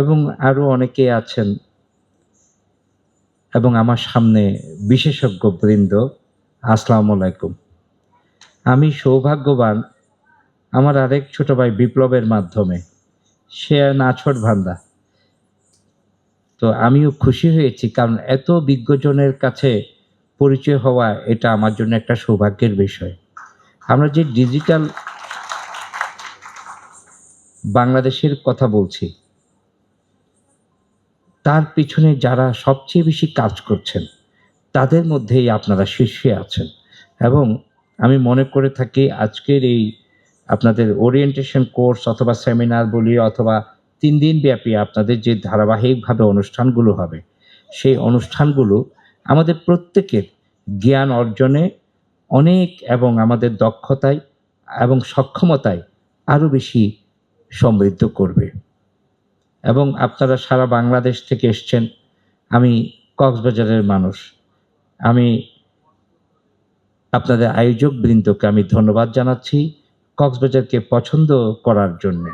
এবং আরও অনেকে আছেন এবং আমার সামনে বিশেষজ্ঞ বৃন্দ, আসসালামু আলাইকুম। আমি সৌভাগ্যবান আমার আরেক ছোট ভাই বিপ্লবের মাধ্যমে, সে নাছর ভান্দা তো আমিও খুশি হয়েছি কারণ এত বিজ্ঞজনের কাছে পরিচয় হওয়া এটা আমার জন্য একটা সৌভাগ্যের বিষয়। আমরা যে ডিজিটাল বাংলাদেশের কথা বলছি তার পিছনে যারা সবচেয়ে বেশি কাজ করছেন, তাদের মধ্যেই আপনারা শীর্ষে আছেন। এবং আমি মনে করে থাকি আজকের এই আপনাদের ওরিয়েন্টেশন কোর্স অথবা সেমিনার বলি অথবা তিন দিন ব্যাপী আপনাদের যে ধারাবাহিকভাবে অনুষ্ঠানগুলো হবে, সেই অনুষ্ঠানগুলো আমাদের প্রত্যেকের জ্ঞান অর্জনে অনেক এবং আমাদের দক্ষতায় এবং সক্ষমতায় আরও বেশি সমৃদ্ধ করবে। এবং আপনারা সারা বাংলাদেশ থেকে এসছেন। আমি কক্সবাজারের মানুষ। আমি আপনাদের আয়োজক বৃন্দকে আমি ধন্যবাদ জানাচ্ছি কক্সবাজারকে পছন্দ করার জন্য।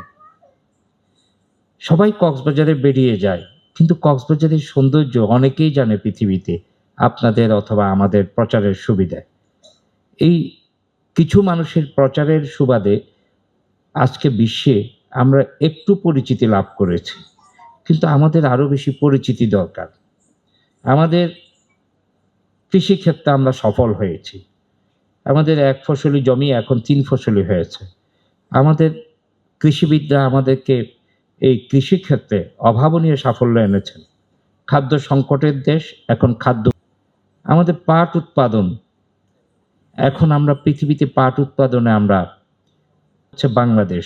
সবাই কক্সবাজারে বেরিয়ে যায়, কিন্তু কক্সবাজারের সৌন্দর্য অনেকেই জানে পৃথিবীতে, আপনাদের অথবা আমাদের প্রচারের সুবিধায় এই কিছু মানুষের প্রচারের সুবাদে আজকে বিশ্বে আমরা একটু পরিচিতি লাভ করেছি, কিন্তু আমাদের আরও বেশি পরিচিতি দরকার। আমাদের কৃষিক্ষেত্রে আমরা সফল হয়েছি। আমাদের এক ফসলি জমি এখন তিন ফসলি হয়েছে। আমাদের কৃষিবিদরা আমাদেরকে এই কৃষিক্ষেত্রে অভাবনীয় সাফল্য এনেছেন। খাদ্য সংকটের দেশ, এখন খাদ্য আমাদের পাট উৎপাদন। এখন আমরা পৃথিবীতে পাট উৎপাদনে আমরা হচ্ছে বাংলাদেশ।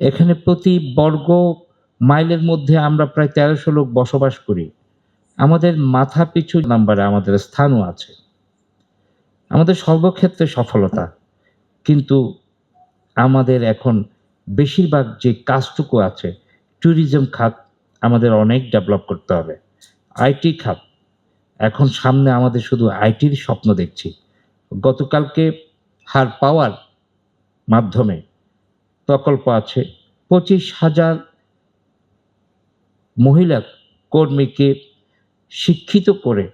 এখানে প্রতি বর্গ মাইলের মধ্যে আমরা প্রায় তেরোশো লোক বসবাস করি। আমাদের মাথা পিছু নাম্বারে আমাদের স্থানও আছে। আমাদের সর্বক্ষেত্রে সফলতা। কিন্তু আমাদের এখন বেশিরভাগ যে কাজটুকু আছে ট্যুরিজম খাত আমাদের অনেক ডেভেলপ করতে হবে। আইটি খাত। এখন সামনে আমাদের শুধু আইটির স্বপ্ন দেখছি। গতকালকে হার পাওয়ার মাধ্যমে প্রকল্প আছে। পঁচিশ হাজার মহিলা কর্মীকে শিক্ষিত করে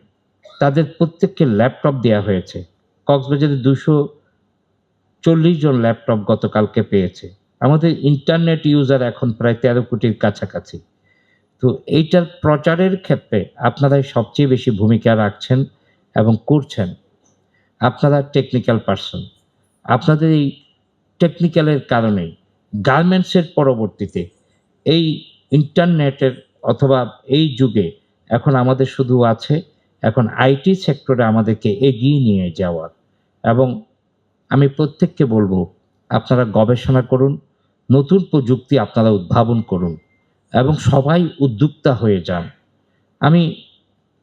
তাদের প্রত্যেককে ল্যাপটপ দেওয়া হয়েছে। কক্সবাজারে দুশো চল্লিশ জন ল্যাপটপ গতকালকে পেয়েছে। আমাদের ইন্টারনেট ইউজার এখন প্রায় তেরো কোটির কাছাকাছি। তো এইটার প্রচারের ক্ষেত্রে আপনারাই সবচেয়ে বেশি ভূমিকা রাখছেন এবং করছেন। আপনারা টেকনিক্যাল পার্সন আপনাদের এই টেকনিক্যালের কারণেই গার্মেন্টসের পরবর্তীতে, এই ইন্টারনেটের অথবা এই যুগে এখন আমাদের শুধু আছে, এখন আইটি সেক্টরে আমাদেরকে এগিয়ে নিয়ে যাওয়ার। এবং আমি প্রত্যেককে বলব, আপনারা গবেষণা করুন, নতুন প্রযুক্তি আপনারা উদ্ভাবন করুন এবং সবাই উদ্যোক্তা হয়ে যান। আমি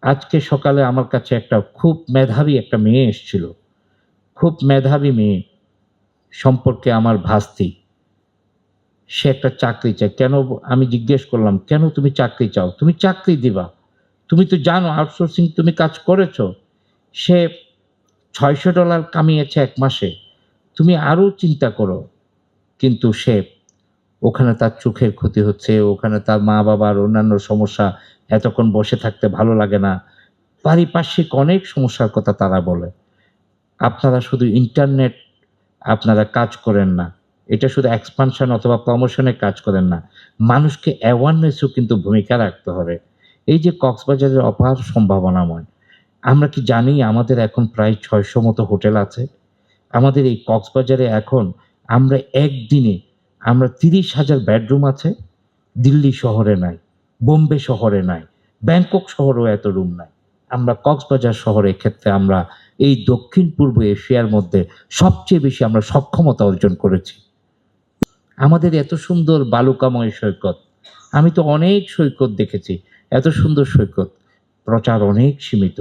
আজকে সকালে আমার কাছে একটা খুব মেধাবী একটা মেয়ে এসেছিল। খুব মেধাবী মেয়ে সম্পর্কে আমার ভাস্তি। সে একটা চাকরি চায় কেন আমি জিজ্ঞেস করলাম, কেন তুমি চাকরি চাও? তুমি চাকরি দিবা। তুমি তো জানো আউটসোর্সিং তুমি কাজ করেছ। সে ছয়শো ডলার কামিয়েছে এক মাসে। তুমি আরও চিন্তা করো। কিন্তু সে ওখানে তার চোখের ক্ষতি হচ্ছে, ওখানে তার মা বাবার অন্যান্য সমস্যা, এতক্ষণ বসে থাকতে ভালো লাগে না। পারিপার্শ্বিক অনেক সমস্যার কথা তারা বলে। আপনারা শুধু ইন্টারনেট আপনারা কাজ করেন না। এটা শুধু এক্সপানশন অথবা প্রমোশনে কাজ করেন না, মানুষকে অ্যাওয়ারনেসও কিন্তু ভূমিকা রাখতে হবে। এই যে কক্সবাজারের অপার সম্ভাবনাময়, আমরা কি জানি আমাদের এখন প্রায় ছয়শো মতো হোটেল আছে? আমাদের এই কক্সবাজারে এখন আমরা একদিনে আমরা তিরিশ হাজার বেডরুম আছে, দিল্লি শহরে নাই, বোম্বে শহরে নাই, ব্যাংকক শহরেও এত রুম নাই। আমরা কক্সবাজার শহরের ক্ষেত্রে আমরা এই দক্ষিণ পূর্ব এশিয়ার মধ্যে সবচেয়ে বেশি আমরা সক্ষমতা অর্জন করেছি। আমাদের এত সুন্দর বালুকাময় সৈকত। আমি তো অনেক সৈকত দেখেছি, এত সুন্দর সৈকত। প্রচার অনেক সীমিত।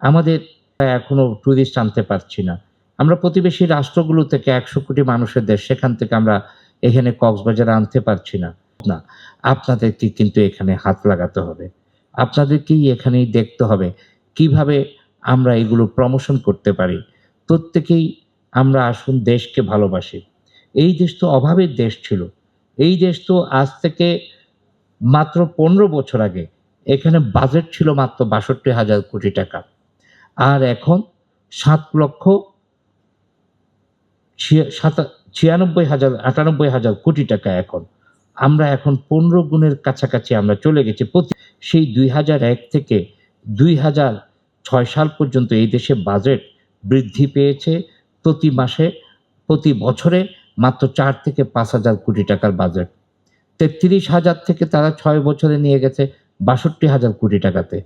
আমাদের এখনও টুরিস্ট আনতে পারছি না। আমরা প্রতিবেশী রাষ্ট্রগুলো থেকে একশো কোটি মানুষের দেশ, সেখান থেকে আমরা এখানে কক্সবাজারে আনতে পারছি না। না, আপনাদেরকে কিন্তু এখানে হাত লাগাতে হবে। আপনাদেরকেই এখানেই দেখতে হবে কীভাবে আমরা এগুলো প্রমোশন করতে পারি। প্রত্যেকেই আমরা আসুন দেশকে ভালোবাসি। এই দেশ তো অভাবের দেশ ছিল। এই দেশ তো আজ থেকে মাত্র পনেরো বছর আগে এখানে বাজেট ছিল মাত্র বাষট্টি হাজার কোটি টাকা। আর এখন সাত লক্ষ ছিয়ানব্বই হাজার, আটানব্বই হাজার কোটি টাকা এখন। আমরা এখন পনেরো গুণের কাছাকাছি আমরা চলে গেছি। প্রতি সেই দুই হাজার এক থেকে দুই হাজার ছয় সাল পর্যন্ত এই দেশে বাজেট বৃদ্ধি পেয়েছে। প্রতি মাসে, প্রতি বছরে মাত্র চার থেকে পাঁচ হাজার কোটি টাকার বাজেট তেত্রিশ হাজার থেকে তারা ছয় বছরে নিয়ে গেছে বাষট্টি হাজার কোটি টাকাতে।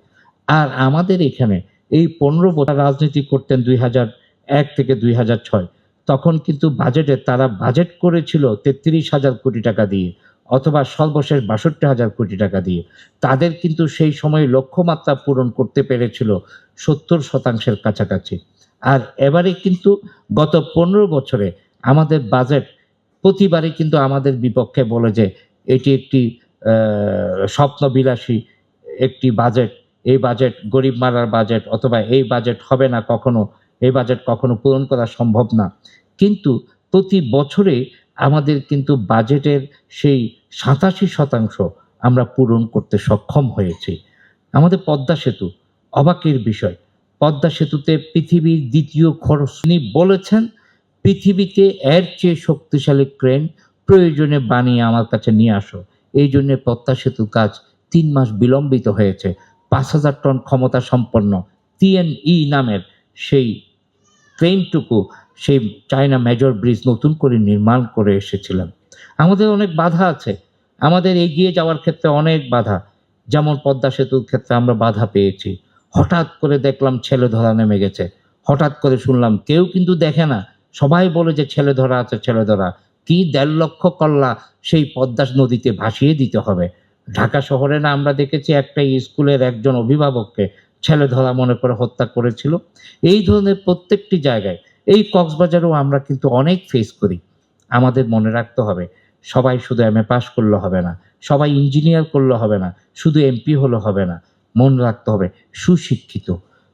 আর আমাদের এখানে এই পনেরো বছর রাজনীতি করতেন দুই হাজার এক থেকে দুই হাজার ছয়। তখন কিন্তু বাজেটে তারা বাজেট করেছিল তেত্রিশ হাজার কোটি টাকা দিয়ে অথবা সর্বশেষ বাষট্টি হাজার কোটি টাকা দিয়ে। তাদের কিন্তু সেই সময় লক্ষ্যমাত্রা পূরণ করতে পেরেছিল সত্তর শতাংশের কাছাকাছি। আর এবারে কিন্তু গত পনেরো বছরে আমাদের বাজেট প্রতিবারই কিন্তু আমাদের বিপক্ষে বলে যে এটি একটি স্বপ্নবিলাসী একটি বাজেট এই বাজেট গরিব মারার বাজেট অথবা এই বাজেট হবে না কখনো, এই বাজেট কখনো পূরণ করা সম্ভব না। কিন্তু প্রতি বছরে আমাদের কিন্তু বাজেটের সেই সাতাশি শতাংশ আমরা পূরণ করতে সক্ষম হয়েছি। আমাদের পদ্মা সেতু, অবাকের বিষয়। পদ্মা সেতুতে পৃথিবীর দ্বিতীয় খরচ বলেছেন পৃথিবীতে এর চেয়ে শক্তিশালী ক্রেন প্রয়োজনে বানিয়ে আমার কাছে নিয়ে আসো। এই জন্য পদ্মা সেতুর কাজ তিন মাস বিলম্বিত হয়েছে। পাঁচ হাজার টন ক্ষমতা সম্পন্ন টিএনই নামের সেই ট্রেনটুকু সেই চায়না মেজর ব্রিজ নতুন করে নির্মাণ করে এসেছিলাম। আমাদের অনেক বাধা আছে। আমাদের এগিয়ে যাওয়ার ক্ষেত্রে অনেক বাধা। যেমন পদ্মা সেতুর ক্ষেত্রে আমরা বাধা পেয়েছি। হঠাৎ করে দেখলাম ছেলে ধরা নেমে গেছে। হঠাৎ করে শুনলাম কেউ কিন্তু দেখে না। সবাই বলে যে, ছেলে ধরা আছে, ছেলে ধরা। কি দেড় লক্ষ কল্লা সেই পদ্মা নদীতে ভাসিয়ে দিতে হবে। ঢাকা শহরে না আমরা দেখেছি একটা স্কুলের একজন অভিভাবককে ছেলে ধরা মনে করে হত্যা করেছিল। এই ধরনের প্রত্যেকটি জায়গায়, এই কক্সবাজারেও আমরা কিন্তু অনেক ফেস করি। আমাদের মনে রাখতে হবে, সবাই শুধু এম এ পাস করলে হবে না, সবাই ইঞ্জিনিয়ার করলে হবে না, শুধু এমপি হলে হবে না। মনে রাখতে হবে, সুশিক্ষিত।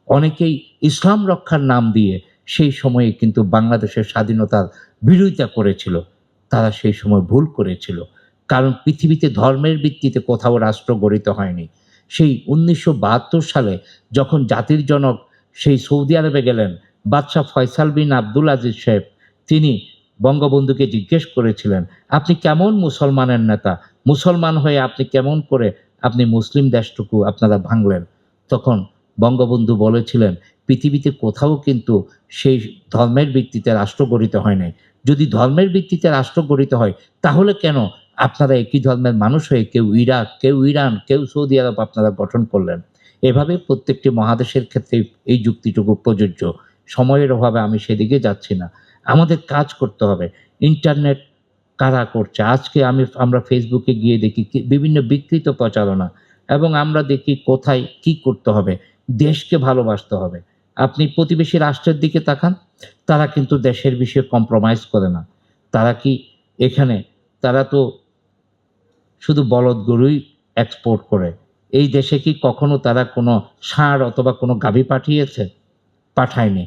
অনেকেই ইসলাম রক্ষার নাম দিয়ে সেই সময়ে কিন্তু বাংলাদেশের স্বাধীনতার বিরোধিতা করেছিল। তারা সেই সময় ভুল করেছিল। কারণ পৃথিবীতে ধর্মের ভিত্তিতে কোথাও রাষ্ট্র গঠিত হয়নি। সেই উনিশশো বাহাত্তর সালে যখন জাতির জনক সেই সৌদি আরবে গেলেন, বাদশাহ ফয়সাল বিন আব্দুল আজিজ সাহেব, তিনি বঙ্গবন্ধুকে জিজ্ঞেস করেছিলেন, আপনি কেমন মুসলমানের নেতা? মুসলমান হয়ে আপনি কেমন করে আপনি মুসলিম দেশটুকু আপনারা ভাঙলেন? তখন বঙ্গবন্ধু বলেছিলেন পৃথিবীতে কোথাও কিন্তু সেই ধর্মের ভিত্তিতে রাষ্ট্র গঠিত হয় নাই। যদি ধর্মের ভিত্তিতে রাষ্ট্র গঠিত হয়, তাহলে কেন আপনারা একই ধর্মের মানুষ হয়ে কেউ ইরাক, কেউ ইরান, কেউ সৌদি আরব আপনারা গঠন করলেন? এভাবে প্রত্যেকটি মহাদেশের ক্ষেত্রে এই যুক্তিটুকু প্রযোজ্য। সময়ের অভাবে আমি সেদিকে যাচ্ছি না। আমাদের কাজ করতে হবে। ইন্টারনেট কারা করছে? আজকে আমি, আমরা ফেসবুকে গিয়ে দেখি বিভিন্ন বিকৃত প্রচারণা এবং আমরা দেখি কোথায় কি করতে হবে। দেশকে ভালোবাসতে হবে। আপনি প্রতিবেশী রাষ্ট্রের দিকে তাকান, তারা কিন্তু দেশের বিষয়ে কম্প্রোমাইজ করে না। তারা কি এখানে, তারা তো শুধু বলদ গরুই এক্সপোর্ট করে। এই দেশে কি কখনো তারা কোনো ষাঁড় অথবা কোনো গাভী পাঠিয়েছে? পাঠায়নি।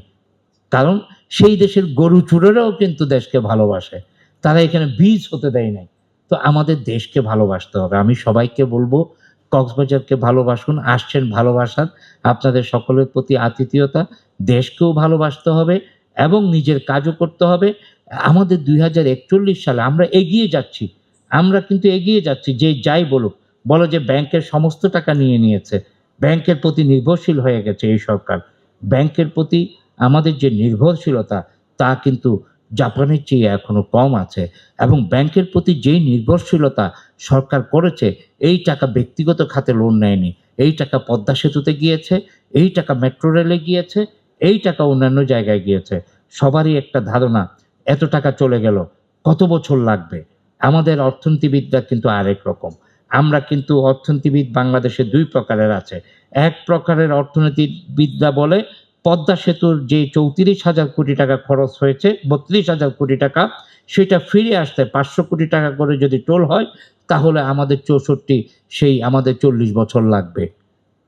কারণ সেই দেশের গরু চুরেরাও কিন্তু দেশকে ভালোবাসে। তারা এখানে বীজ হতে দেয় নাই। তো আমাদের দেশকে ভালোবাসতে হবে। আমি সবাইকে বলব কক্সবাজারকে ভালোবাসুন, আসছেন ভালোবাসার। আপনাদের সকলের প্রতি আতিথেয়তা, দেশকেও ভালোবাসতে হবে এবং নিজের কাজও করতে হবে। আমাদের দুই হাজার একচল্লিশ সালে আমরা এগিয়ে যাচ্ছি। আমরা কিন্তু এগিয়ে যাচ্ছি, যে যাই বলুক। বলো যে ব্যাংকের সমস্ত টাকা নিয়ে নিয়েছে। ব্যাংকের প্রতি নির্ভরশীল হয়ে গেছে এই সরকার। ব্যাংকের প্রতি আমাদের যে নির্ভরশীলতা, তা কিন্তু জাপানের চেয়ে এখনও কম আছে এবং ব্যাংকের প্রতি যেই নির্ভরশীলতা সরকার করেছে, এই টাকা ব্যক্তিগত খাতে লোন নেয়নি। এই টাকা পদ্মা সেতুতে গিয়েছে, এই টাকা মেট্রো রেলে গিয়েছে, এই টাকা অন্যান্য জায়গায় গিয়েছে। সবারই একটা ধারণা, এত টাকা চলে গেল, কত বছর লাগবে? আমাদের অর্থনীতিবিদরা কিন্তু আরেক রকম। আমরা কিন্তু অর্থনীতিবিদ বাংলাদেশে দুই প্রকারের আছে। এক প্রকারের অর্থনীতিবিদরা বলে পদ্মা সেতুর যে চৌত্রিশ হাজার কোটি টাকা খরচ হয়েছে, বত্রিশ হাজার কোটি টাকা, সেটা ফিরে আসতে পাঁচশো কোটি টাকা করে যদি টোল হয়, তাহলে আমাদের চৌষট্টি, সেই আমাদের চল্লিশ বছর লাগবে।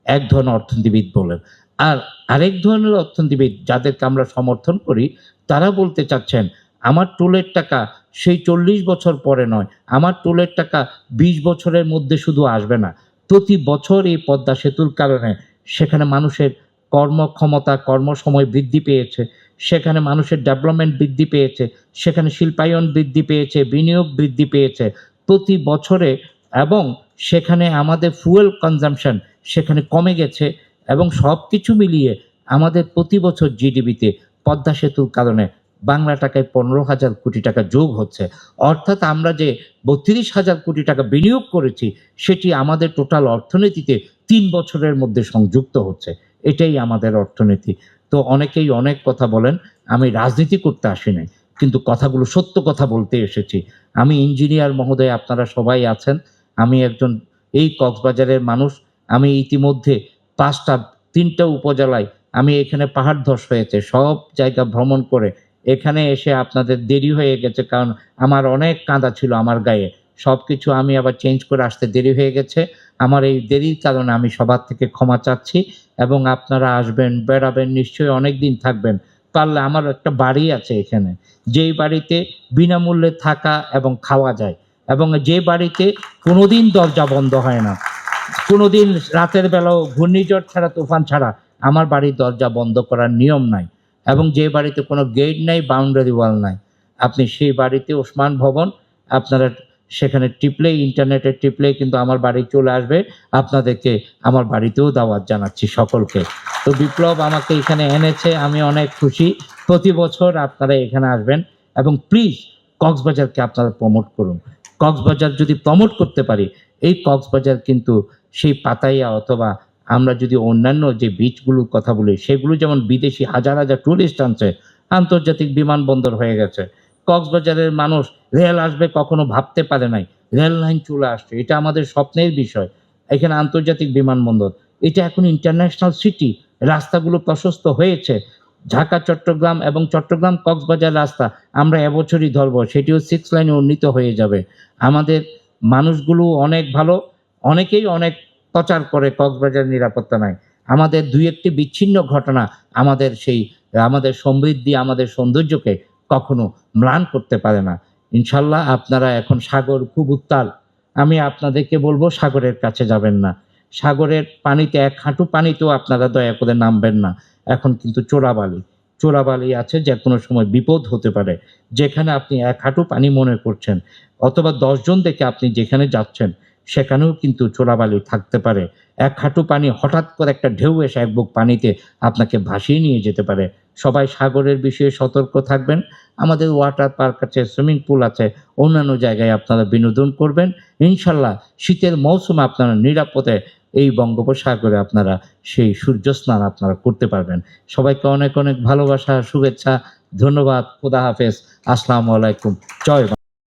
এক ধরনের অর্থনীতিবিদ বলেন। আর আরেক ধরনের অর্থনীতিবিদ যাদেরকে আমরা সমর্থন করি, তারা বলতে চাচ্ছেন, আমার টোলের টাকা সেই চল্লিশ বছর পরে নয়, আমার টোলের টাকা বিশ বছরের মধ্যে শুধু আসবে না। প্রতি বছর এই পদ্মা সেতুর কারণে সেখানে মানুষের কর্মক্ষমতা, কর্মসময় বৃদ্ধি পেয়েছে। সেখানে মানুষের ডেভেলপমেন্ট বৃদ্ধি পেয়েছে। সেখানে শিল্পায়ন বৃদ্ধি পেয়েছে, বিনিয়োগ বৃদ্ধি পেয়েছে। প্রতি বছরে এবং সেখানে আমাদের ফুয়েল কনজামশন সেখানে কমে গেছে এবং সব কিছু মিলিয়ে আমাদের প্রতি বছর জিডিপিতে পদ্মা সেতুর কারণে বাংলা টাকায় পনেরো হাজার কোটি টাকা যোগ হচ্ছে। অর্থাৎ আমরা যে বত্রিশ হাজার কোটি টাকা বিনিয়োগ করেছি, সেটি আমাদের টোটাল অর্থনীতিতে তিন বছরের মধ্যে সংযুক্ত হচ্ছে। এটাই আমাদের অর্থনীতি। তো অনেকেই অনেক কথা বলেন, আমি রাজনীতি করতে আসি নাই, কিন্তু কথাগুলো সত্য কথা বলতে এসেছি। আমি ইঞ্জিনিয়ার মহোদয়, আপনারা সবাই আছেন, আমি একজন এই কক্সবাজারের মানুষ, আমি ইতিমধ্যে পাঁচটা, তিনটা উপজেলায় আমি এখানে পাহাড় ধস হয়েছে, সব জায়গা ভ্রমণ করে। এখানে এসে আপনাদের দেরি হয়ে গেছে, কারণ আমার অনেক কাঁদা ছিল আমার গায়ে। সব কিছু আমি আবার চেঞ্জ করে আসতে দেরি হয়ে গেছে। আমার এই দেরির কারণে আমি সবার থেকে ক্ষমা চাচ্ছি এবং আপনারা আসবেন, বেড়াবেন, নিশ্চয়ই অনেক দিন থাকবেন। পারলে আমার একটা বাড়ি আছে এখানে। যেই বাড়িতে বিনামূল্যে থাকা এবং খাওয়া যায় এবং যে বাড়িতে কোনোদিন দরজা বন্ধ হয় না, কোনোদিন রাতের বেলাও ঘূর্ণিঝড় ছাড়া, তুফান ছাড়া আমার বাড়ির দরজা বন্ধ করার নিয়ম নাই এবং যে বাড়িতে কোনো গেট নাই বাউন্ডারি ওয়াল নাই। আপনি সেই বাড়িতে ওসমান ভবন, আপনারা সেখানে টিপলেই ইন্টারনেটে টিপলেই কিন্তু আমার বাড়ি চলে আসবে। আপনাদেরকে আমার বাড়িতেও দাওয়াত জানাচ্ছি সকলকে। তো বিপ্লব আমাকে এখানে এনেছে, আমি অনেক খুশি। প্রতি বছর আপনারা এখানে আসবেন এবং প্লিজ কক্সবাজারকে আপনারা প্রমোট করুন। কক্সবাজার যদি প্রমোট করতে পারি, এই কক্সবাজার কিন্তু সেই পাতাইয়া অথবা আমরা যদি অন্যান্য যে বিচগুলোর কথা বলি, সেগুলো যেমন বিদেশি হাজার হাজার টুরিস্ট আনছে, আন্তর্জাতিক বিমানবন্দর হয়ে গেছে। কক্সবাজারের মানুষ রেল আসবে কখনো ভাবতে পারে নাই। রেল লাইন চলে আসছে। এটা আমাদের স্বপ্নের বিষয়। এখানে আন্তর্জাতিক বিমানবন্দর। এটা এখন ইন্টারন্যাশনাল সিটি রাস্তাগুলো প্রশস্ত হয়েছে। ঢাকা, চট্টগ্রাম এবং চট্টগ্রাম কক্সবাজার রাস্তা আমরা এবছরই ধরব। সেটিও সিক্স লাইনে উন্নীত হয়ে যাবে। আমাদের মানুষগুলো অনেক ভালো। অনেকেই অনেক প্রচার করে কক্সবাজার নিরাপত্তা নাই। আমাদের দুই একটি বিচ্ছিন্ন ঘটনা আমাদের সেই, আমাদের সমৃদ্ধি, আমাদের সৌন্দর্যকে কখনো ম্লান করতে পারে না। ইনশাল্লাহ আপনারা এখন সাগর খুব উত্তাল। আমি আপনাদেরকে বলব সাগরের কাছে যাবেন না। সাগরের পানিতে এক হাঁটু পানিতেও আপনারা দয়া করে নামবেন না। এখন কিন্তু চোরাবালি। চোরাবালি আছে যে কোনো সময় বিপদ হতে পারে। যেখানে আপনি এক হাঁটু পানি মনে করছেন অথবা দশজন দেখে আপনি যেখানে যাচ্ছেন সেখানেও কিন্তু চোরাবালি থাকতে পারে। এক হাঁটু পানি হঠাৎ করে একটা ঢেউ এসে এক বুক পানিতে আপনাকে ভাসিয়ে নিয়ে যেতে পারে। সবাই সাগরের বিষয়ে সতর্ক থাকবেন। আমাদের ওয়াটার পার্ক আছে সুইমিং পুল আছে, অন্যান্য জায়গায় আপনারা বিনোদন করবেন। ইনশাল্লাহ শীতের মৌসুমে আপনারা নিরাপদে এই বঙ্গোপসাগরে আপনারা সেই সূর্য স্নান আপনারা করতে পারবেন। সবাইকে অনেক অনেক ভালোবাসা, শুভেচ্ছা, ধন্যবাদ, খুদা হাফেজ। আসসালামু আলাইকুম। জয়।